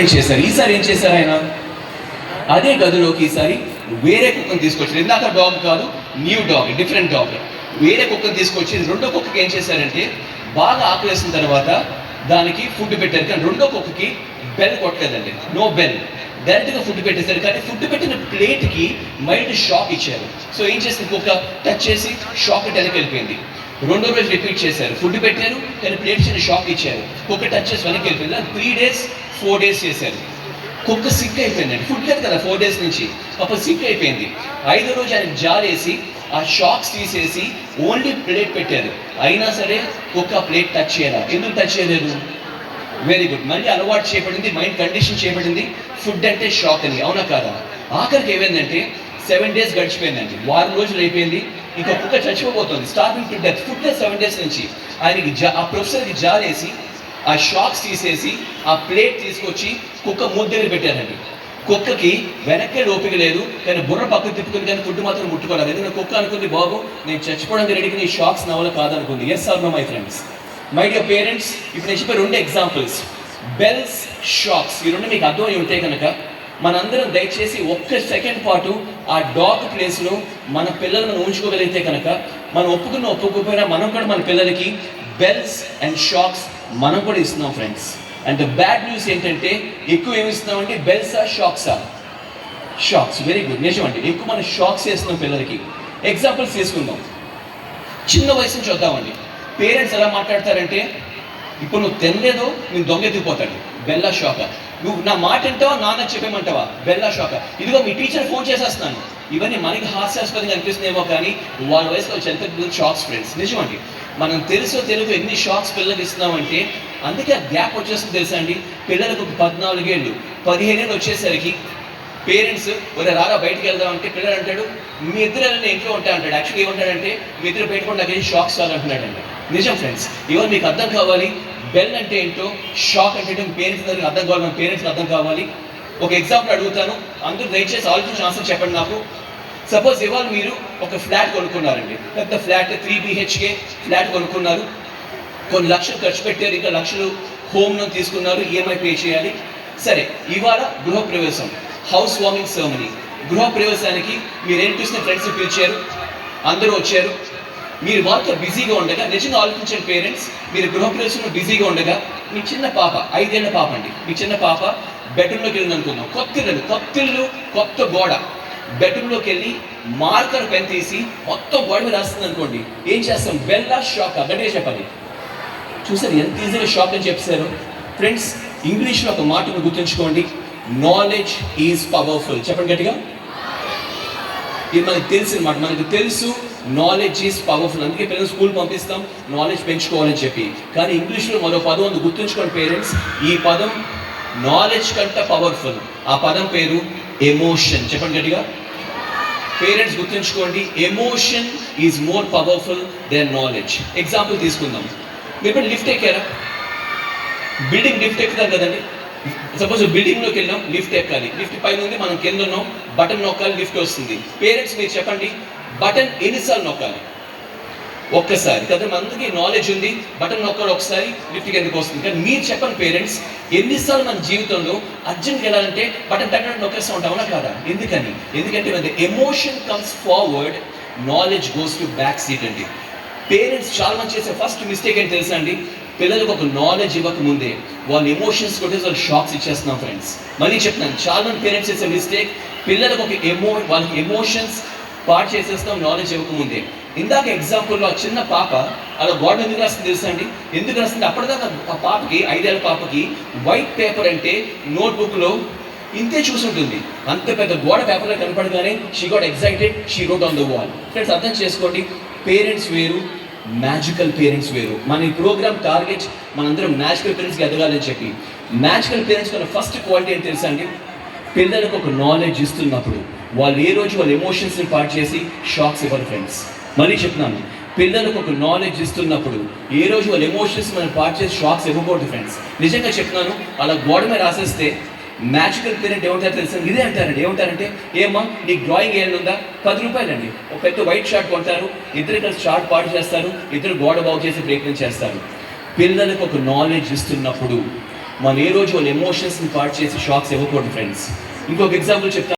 Disappoint చేశారు. ఈసారి ఏం చేశారు ఆయన? అదే గదిలోకి ఈసారి వేరే కుక్కను తీసుకొచ్చారు. ఇందాక డాగ్ కాదు న్యూ డాగ్ డిఫరెంట్ డాగ్. వేరే కుక్కను తీసుకొచ్చి రెండో కుక్కకి ఏం చేశారంటే బాగా ఆకలేసిన తర్వాత దానికి ఫుడ్ పెట్టారు. కానీ రెండో కుక్కకి బెల్ కొట్టలేదండి. No bell. డైరెక్ట్గా ఫుడ్ పెట్టేశారు. కానీ ఫుడ్ పెట్టిన ప్లేట్కి మైండ్ షాక్ ఇచ్చారు. సో ఏం చేసింది కుక్క? టచ్ చేసి షాక్ వెనక్కి వెళ్ళిపోయింది రెండో రోజు రిపీట్ చేశారు. ఫుడ్ పెట్టారు కానీ ప్లేట్ అని షాక్ ఇచ్చారు. కుక్క టచ్ చేసి వెనక్కి వెళ్ళిపోయింది. త్రీ డేస్ ఫోర్ డేస్ చేశారు. కుక్క సిక్ అయిపోయిందండి. ఫుడ్ లేదు కదా ఫోర్ డేస్ నుంచి. పాప సిక్ అయిపోయింది. ఐదో రోజు ఆయన జాలేసి ఆ షాక్స్ తీసేసి ఓన్లీ ప్లేట్ పెట్టారు. అయినా సరే కుక్క ప్లేట్ టచ్ చేయాలా ఎందుకు టచ్ చేయలేదు? వెరీ గుడ్ మళ్ళీ అలవాటు చేయబడింది మైండ్ కండిషన్ చేయబడింది. ఫుడ్ అంటే షాక్ అని అవునా కాదా? ఆఖరికి ఏమైందంటే సెవెన్ డేస్ గడిచిపోయిందండి. వారం రోజులు అయిపోయింది. ఇంకా కుక్క చచ్చిపోబోతుంది. Starting to death food seven days నుంచి ఆయనకి జా ఆ ప్రొఫెసర్కి జాలేసి ఆ షాక్స్ తీసేసి ఆ ప్లేట్ తీసుకొచ్చి కుక్క మూడు పెట్టారండి. కుక్కకి వెనక్కి ఓపిక లేదు. కానీ బుర్ర పక్కకు తిప్పుకుని కానీ ఫుడ్ మాత్రం ముట్టుకోలేదు. ఎందుకంటే కుక్క అనుకుంది బాబు నేను చచ్చిపోవడానికి రెడీకి నీ షాక్స్ నా వల్ల కాదనుకుంది. Yes or no my friends my dear parents ఇప్పుడు నేను చెప్పే రెండు ఎగ్జాంపుల్స్ బెల్స్ షాక్స్ ఈ రెండు మీకు అర్థమై ఉంటాయి కనుక మనందరం దయచేసి ఒక్క సెకండ్ పాటు ఆ డాగ్ ప్లేస్లో మన పిల్లలను ఉంచుకోగలిగితే కనుక మనం ఒప్పుకున్న ఒప్పుకోకపోయినా మనం కూడా మన పిల్లలకి బెల్స్ అండ్ షాక్స్ మనం కూడా ఇస్తున్నాం friends and the bad news ఏంటంటే ఎక్కువ ఏమి ఇస్తున్నామంటే బెల్సా షాక్సా షాక్స్ వెరీ గుడ్ నిజం అండి. ఎక్కువ మనం షాక్స్ వేస్తున్నాం పిల్లలకి. ఎగ్జాంపుల్స్ తీసుకుందాం. చిన్న వయసు నుంచి వద్దామండి పేరెంట్స్ ఎలా మాట్లాడతారంటే ఇప్పుడు నువ్వు తినలేదు నేను దొంగెత్తిపోతాడు బెల్లా షాక. నువ్వు నా మాట వింటావా నాన్న చెప్పేమంటావా? బెల్లా షాక. ఇదిగో మీ టీచర్ ఫోన్ చేసేస్తున్నాను. ఇవన్నీ మనకి హాస్యాస్పదంగా అనిపిస్తుందేమో కానీ వాళ్ళ వయసులో ఎంత షాక్స్ ఫ్రెండ్స్ నిజమండి. మనం తెలుసో తెలుగు ఎన్ని షాక్స్ పిల్లలకి ఇస్తున్నామంటే అందుకే ఆ గ్యాప్ వచ్చేస్తుంది తెలుసా అండి? పిల్లలకు పద్నాలుగేళ్ళు పదిహేనేళ్ళు వచ్చేసరికి పేరెంట్స్ ఒరే రాగా బయటికి వెళ్దాం అంటే పిల్లలు అంటాడు మీ ఇద్దరు నేను ఇంట్లో ఉంటా అంటాడు. యాక్చువల్లీ ఏమంటాడంటే మీ ఇద్దరు పెట్టుకుంటే షాక్స్ షాక్స్ అంటున్నాడండి నిజం ఫ్రెండ్స్ ఇవన్నీ మీకు అర్థం కావాలి. బెల్ అంటే ఏంటో? షాక్ అంటే ఏంటో? పేరెంట్స్ దగ్గరికి అర్థం కావాలి మన పేరెంట్స్కి అర్థం కావాలి. ఒక ఎగ్జాంపుల్ అడుగుతాను. అందరూ దయచేసి ఆలోచించిన ఆన్సర్ చెప్పండి నాకు. సపోజ్ ఇవాళ మీరు ఒక ఫ్లాట్ కొనుక్కున్నారండి. పెద్ద ఫ్లాట్ త్రీ బిహెచ్కే ఫ్లాట్ కొనుక్కున్నారు. కొన్ని లక్షలు ఖర్చు పెట్టారు ఇంకా లక్షలు హోమ్ లోన్ తీసుకున్నారు ఈఎంఐ పే చేయాలి. సరే ఇవాళ గృహప్రవేశం హౌస్ వార్మింగ్ సెరమనీ గృహప్రవేశానికి మీరు ఏం చూసిన ఫ్రెండ్స్ పిలిచారు అందరూ వచ్చారు. మీరు వాళ్ళతో బిజీగా ఉండగా నిజంగా ఆలోచించిన పేరెంట్స్ మీరు గృహప్రవేశంలో బిజీగా ఉండగా మీ చిన్న పాప ఐదేళ్ళ పాప అండి మీ చిన్న పాప బెడ్రూమ్లోకి వెళ్ళింది అనుకుందాం. కొత్త ఇల్లు కొత్త ఇల్లు కొత్త గోడ. బెడ్రూమ్లోకి వెళ్ళి మార్కర్ పెన్ తీసి మొత్తం గోడ మీద రాస్తుంది అనుకోండి. ఏం చేస్తాం? బెల్లా షాక్ గట్టిగా చెప్పాలి చూసారు ఎంత ఈజీగా షాక్ అని చెప్పారు? ఫ్రెండ్స్ ఇంగ్లీష్లో ఒక మాటను గుర్తుంచుకోండి. నాలెడ్జ్ ఈజ్ పవర్ఫుల్ చెప్పండి గట్టిగా. ఇది మనకు తెలిసిన మాట. మనకు తెలుసు నాలెడ్జ్ ఈజ్ పవర్ఫుల్ అందుకే పిల్లలు స్కూల్ పంపిస్తాం. నాలెడ్జ్ పెంచుకోవాలని చెప్పి. కానీ ఇంగ్లీష్లో మరో పదం ఉంది. గుర్తుంచుకోండి పేరెంట్స్. ఈ పదం నాలెడ్జ్ కంటే పవర్ఫుల్ ఆ పదం పేరు ఎమోషన్ చెప్పండి గట్టిగా. పేరెంట్స్ గుర్తుంచుకోండి. Emotion is more powerful than knowledge example తీసుకుందాం. మీరు ఇప్పుడు లిఫ్ట్ ఎక్కారా? బిల్డింగ్ లిఫ్ట్ ఎక్కుతారు కదండి. సపోజ్ బిల్డింగ్లోకి వెళ్ళాం. లిఫ్ట్ ఎక్కాలి. లిఫ్ట్ పైన ఉంది. మనం కింద ఉన్నాం. బటన్ నొక్కాలి. లిఫ్ట్ వస్తుంది. పేరెంట్స్ మీరు చెప్పండి. బటన్ ఎన్నిసార్లు నొక్కాలి? ఒక్కసారి. కదా మనకి నాలెడ్జ్ ఉంది. బటన్ నొక్కాలి ఒకసారి లిఫ్ట్కి ఎందుకు వస్తుంది? కానీ మీరు చెప్పండి పేరెంట్స్ ఎన్నిసార్లు మన జీవితంలో అర్జెంట్గా వెళ్ళాలంటే బటన్ టక్ నొక్కేస్తూ ఉంటామన్నా కాదా? ఎందుకని? ఎందుకంటే మన emotion comes forward knowledge goes to back seat అండి. పేరెంట్స్ చాలా మంది చేసే ఫస్ట్ మిస్టేక్ ఏంటి తెలుసా అండి? పిల్లలకు ఒక నాలెడ్జ్ ఇవ్వక ముందే వాళ్ళ ఎమోషన్స్ కొట్టేసి వాళ్ళు షాక్స్ ఇచ్చేస్తున్నాం ఫ్రెండ్స్ మళ్ళీ చెప్తున్నాను చాలా మంది పేరెంట్స్ చేసే మిస్టేక్ పిల్లలకు ఒక ఎమో వాళ్ళకి ఎమోషన్స్ పాడు చేసేస్తాం నాలెడ్జ్ ఇవ్వకముందే. ఇందాక ఎగ్జాంపుల్లో ఆ చిన్న పాప అలా గోడ ఎందుకు రాస్తుంది తెలుసా అండి? ఎందుకు రాస్తుంది అప్పటిదాకా ఆ పాపకి ఐదేళ్ళ పాపకి వైట్ పేపర్ అంటే నోట్బుక్లో ఇంతే చూసుంటుంది అంత పెద్ద గోడ పేపర్లో కనపడగానే she got excited she wrote on the wall friends అర్థం చేసుకోండి. పేరెంట్స్ వేరు మ్యాజికల్ పేరెంట్స్ వేరు. మన ఈ ప్రోగ్రామ్ టార్గెట్ మనందరం మ్యాజికల్ పేరెంట్స్కి ఎదగాలని చెప్పి. మ్యాజికల్ పేరెంట్స్ కన్నా ఫస్ట్ క్వాలిటీ అని తెలుసా అండి? పిల్లలకు ఒక నాలెడ్జ్ ఇస్తున్నప్పుడు. వాళ్ళు ఏ రోజు వాళ్ళ ఎమోషన్స్ని పాటు చేసి షాక్స్ ఇవ్వరు ఫ్రెండ్స్ మళ్ళీ చెప్తున్నాను. పిల్లలకు ఒక నాలెడ్జ్ ఇస్తున్నప్పుడు ఏ రోజు వాళ్ళ ఎమోషన్స్ మనం పాటు చేసి షాక్స్ ఇవ్వకూడదు ఫ్రెండ్స్ నిజంగా చెప్తున్నాను అలా గోడ మీద రాసేస్తే మ్యాజికల్ పేరెంట్ ఏమంటారు తెలుసు? ఇదే అంటారండి. ఏమంటారంటే ఏమా నీకు డ్రాయింగ్ ఏమైనా ఉందా? పది రూపాయలండి. ఒక పెద్ద వైట్ షార్ట్ కొంటారు. ఇద్దరు ఇక్కడ షార్ట్ పాటు చేస్తారు. ఇద్దరు గోడ బాగు చేసి ప్రయత్నం చేస్తారు. పిల్లలకు ఒక నాలెడ్జ్ ఇస్తున్నప్పుడు మనం ఏ రోజు వాళ్ళ ఎమోషన్స్ని పాటు చేసి షాక్స్ ఇవ్వకూడదు ఫ్రెండ్స్ ఇంకొక ఎగ్జాంపుల్ చెప్తాను.